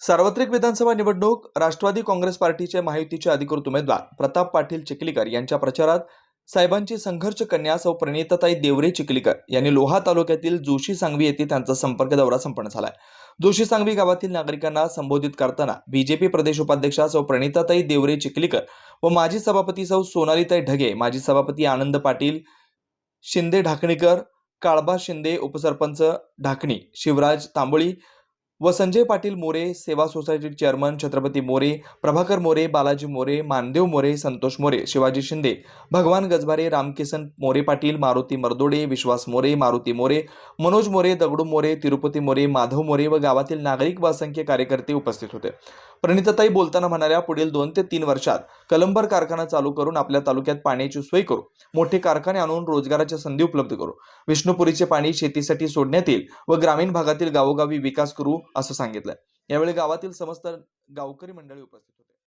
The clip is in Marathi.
सार्वत्रिक विधानसभा निवडणूक राष्ट्रवादी काँग्रेस पार्टीचे महायुतीचे अधिकृत उमेदवार प्रताप पाटील चिखलीकर यांच्या प्रचारात साहेबांची संघर्ष कन्या सौ प्रणिताताई देवरे चिखलीकर यांनी लोहा तालुक्यातील जोशी सांगवी येथे त्यांचा संपर्क दौरा संपन्न झालाय. जोशी सांगवी गावातील नागरिकांना संबोधित करताना बीजेपी प्रदेश उपाध्यक्षा सौ प्रणिताताई देवरे चिखलीकर व माजी सभापती सौ सोनालीताई ढगे माजी सभापती आनंद पाटील शिंदे ढाकणीकर काळबा शिंदे उपसरपंच ढाकणी शिवराज तांबोळी व संजय पाटील मोरे सेवा सोसायटी चेअरमन छत्रपती मोरे प्रभाकर मोरे बालाजी मोरे मानदेव मोरे संतोष मोरे शिवाजी शिंदे भगवान गजभारे रामकिसन मोरे पाटील मारुती मर्दोडे विश्वास मोरे मारुती मोरे मनोज मोरे दगडू मोरे तिरुपती मोरे माधव मोरे व गावातील नागरिक व असंख्य कार्यकर्ते उपस्थित होते. प्रणिताताई बोलताना म्हणाल्या पुढील दोन ते तीन वर्षात कलंबर कारखाना चालू करून आपल्या तालुक्यात पाण्याची सोय करू. मोठे कारखाने आणून रोजगाराच्या संधी उपलब्ध करू. विष्णुपुरीचे पाणी शेतीसाठी सोडण्यात येईल व ग्रामीण भागातील गावोगावी विकास करू. असं सांगितलं यावेळी गावातील समस्त गावकरी मंडळी उपस्थित